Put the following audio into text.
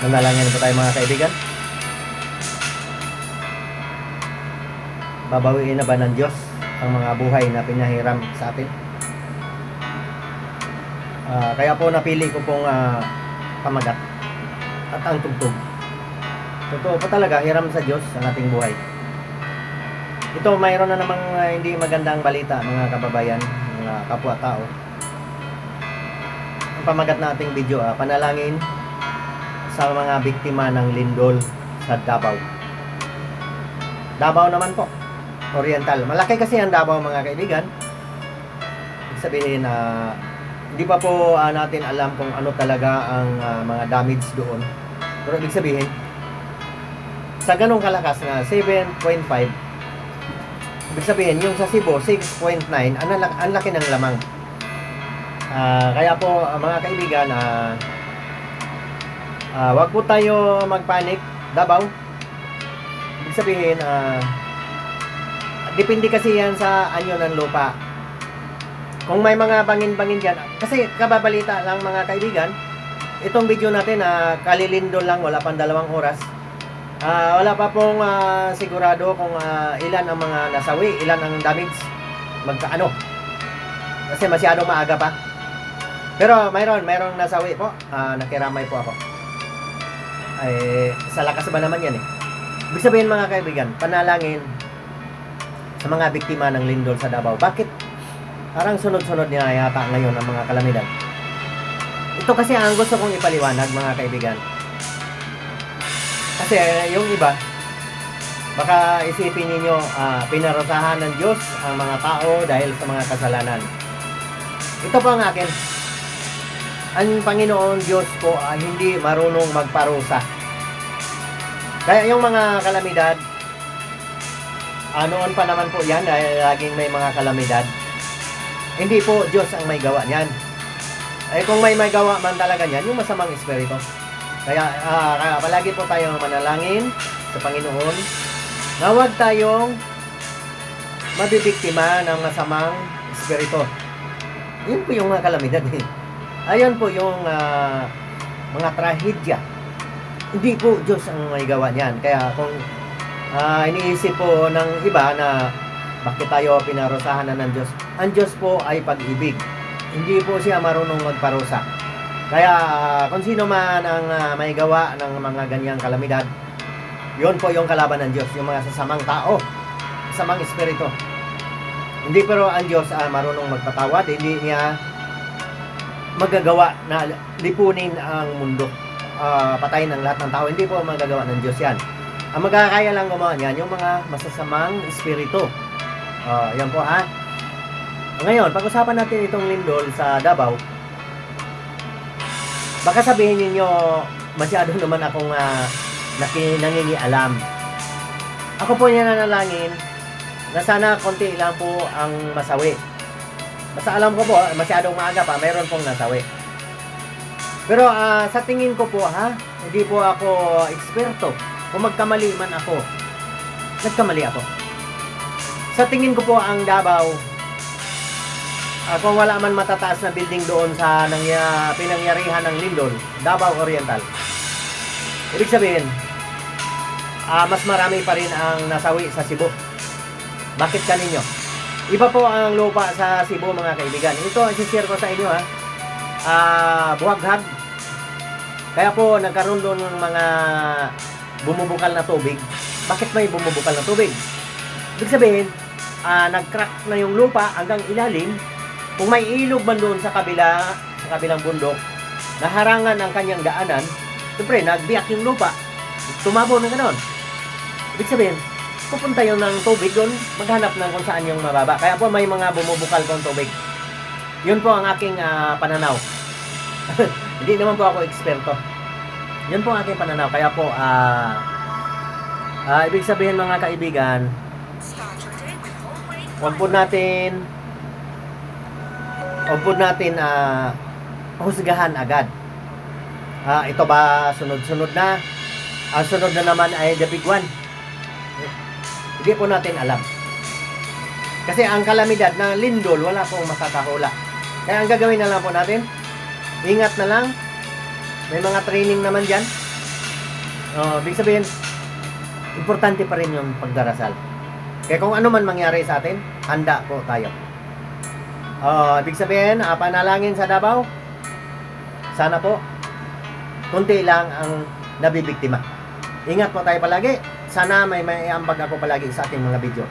Nanalangin po tayo mga kaibigan. Babawiin na ba ng Diyos ang mga buhay na pinahiram sa atin? Ah, kaya po napili ko pong ah, pamagat at ang tugtog. Totoo po talaga, hiram sa Diyos ang ating buhay. Ito, mayroon na namang ah, hindi magandang balita mga kababayan, mga kapwa-tao. Ang pamagat na ating video, ah, panalangin sa mga biktima ng lindol sa Davao. Davao naman po, Oriental. Malaki kasi ang Davao mga kaibigan. Ibig sabihin na hindi pa po ah, natin alam kung ano talaga ang ah, mga damage doon. Pero ibig sabihin, sa ganong kalakas na 7.5, ibig sabihin, yung sa Cebu, 6.9, ang, laki, ng lamang. Ah, kaya po, ah, mga kaibigan, ah, ah, wag po tayo magpanik, Davao. Ibig sabihin, ah, depende kasi yan sa anyo ng lupa. Kung may mga bangin-bangin dyan, kasi kababalita lang mga kaibigan, itong video natin na kalilindo lang, wala pang dalawang oras. Ah, wala pa pong ah, sigurado kung ah, ilan ang mga nasawi, ilan ang damage, magkaano. Kasi masyado maaga pa. Pero mayroon, mayroong nasawi po. Ah, nakiramay po ako. Ay, sa lakas ba naman yan eh. Ibig sabihin mga kaibigan, panalangin sa mga biktima ng lindol sa Davao. Bakit? Parang sunod-sunod niya yata ngayon ang mga kalamidad. Ito kasi ang gusto kong ipaliwanag mga kaibigan. Kasi yung iba, baka isipin ninyo, ah, pinarusahan ng Diyos ang mga tao dahil sa mga kasalanan. Ito po ang akin. Ang Panginoon Diyos po ay hindi marunong magparusa. Kaya yung mga kalamidad, ah, noon pa naman po yan dahil laging may mga kalamidad. Hindi po Diyos ang may gawa niyan. Ay kung may may gawa man talaga niyan, yung masamang espiritu. Kaya, kaya palagi po tayong manalangin sa Panginoon na huwag tayong mabibiktima ng masamang espiritu. Yun po yung mga kalamidad eh. Ayan po yung ah, mga trahedya. Hindi po Diyos ang may gawa niyan. Kaya kung ah, iniisip po ng iba na bakit tayo pinarusahan na ng Diyos, ang Diyos po ay pag-ibig. Hindi po siya marunong magparusa. Kaya ah, kung sino man ang ah, may gawa ng mga ganyang kalamidad, yun po yung kalaban ng Diyos, yung mga sasamang tao, sasamang espiritu. Hindi pero ang Diyos ah, marunong magpatawad, hindi niya magagawa na lipunin ang mundo. Ah, patayin ang lahat ng tao. Hindi po magagawa ng Diyos yan. Ang magkakaya lang gumawa niyan, yung mga masasamang espiritu. Ah, yan po ha. Ngayon, pag-usapan natin itong lindol sa Davao. Baka sabihin ninyo, masyado naman akong uh, nangingialam. Ako po niya nanalangin na sana konti lang po ang masawi. Basta alam ko po, masyadong maaga pa, mayroon pong nasawi. Pero ah, sa tingin ko po ha, hindi po ako eksperto. Kung magkamali man ako, nagkamali ako. Sa tingin ko po ang Davao, ah, kung wala man matataas na building doon sa nangya, pinangyarihan ng Lindol, Davao Oriental. Ibig sabihin, ah, mas marami pa rin ang nasawi sa Cebu. Bakit kaninyo? Iba po ang lupa sa Cebu mga kaibigan. Ito ang share ko sa inyo ha. Ah, buwaghag. Kaya po nagkaroon doon ng mga bumubukal na tubig. Bakit may bumubukal na tubig? Ibig sabihin, ah, nag-crack na yung lupa hanggang ilalim. Kung may ilog man doon sa kabila, sa kabilang bundok, naharangan ang kanyang daanan, siyempre, nagbiyak yung lupa. Tumabo na gano'n. Ibig sabihin, pupunta yun ng tubig doon, maghanap ng kung saan yung mababa. Kaya po may mga bumubukal pong tubig. Yun po ang aking ah, pananaw. Hindi naman po ako eksperto. Yun po ang aking pananaw. Kaya po, ah, ah, ibig sabihin mga kaibigan, wag po natin wag po natin ah, husgahan agad. Ah, ito ba sunod-sunod na? Ang sunod na naman ay the big one. Hindi po natin alam. Kasi ang kalamidad ng lindol, wala pong makakahula. Kaya ang gagawin na lang po natin, ingat na lang. May mga training naman dyan. Oh, ibig sabihin, importante pa rin yung pagdarasal. Kaya kung ano man mangyari sa atin, handa po tayo. Oh, ibig sabihin, ah, panalangin sa Davao, sana po, kunti lang ang nabibiktima. Ingat po tayo palagi. Sana may may ambag ako palagi sa ating mga video.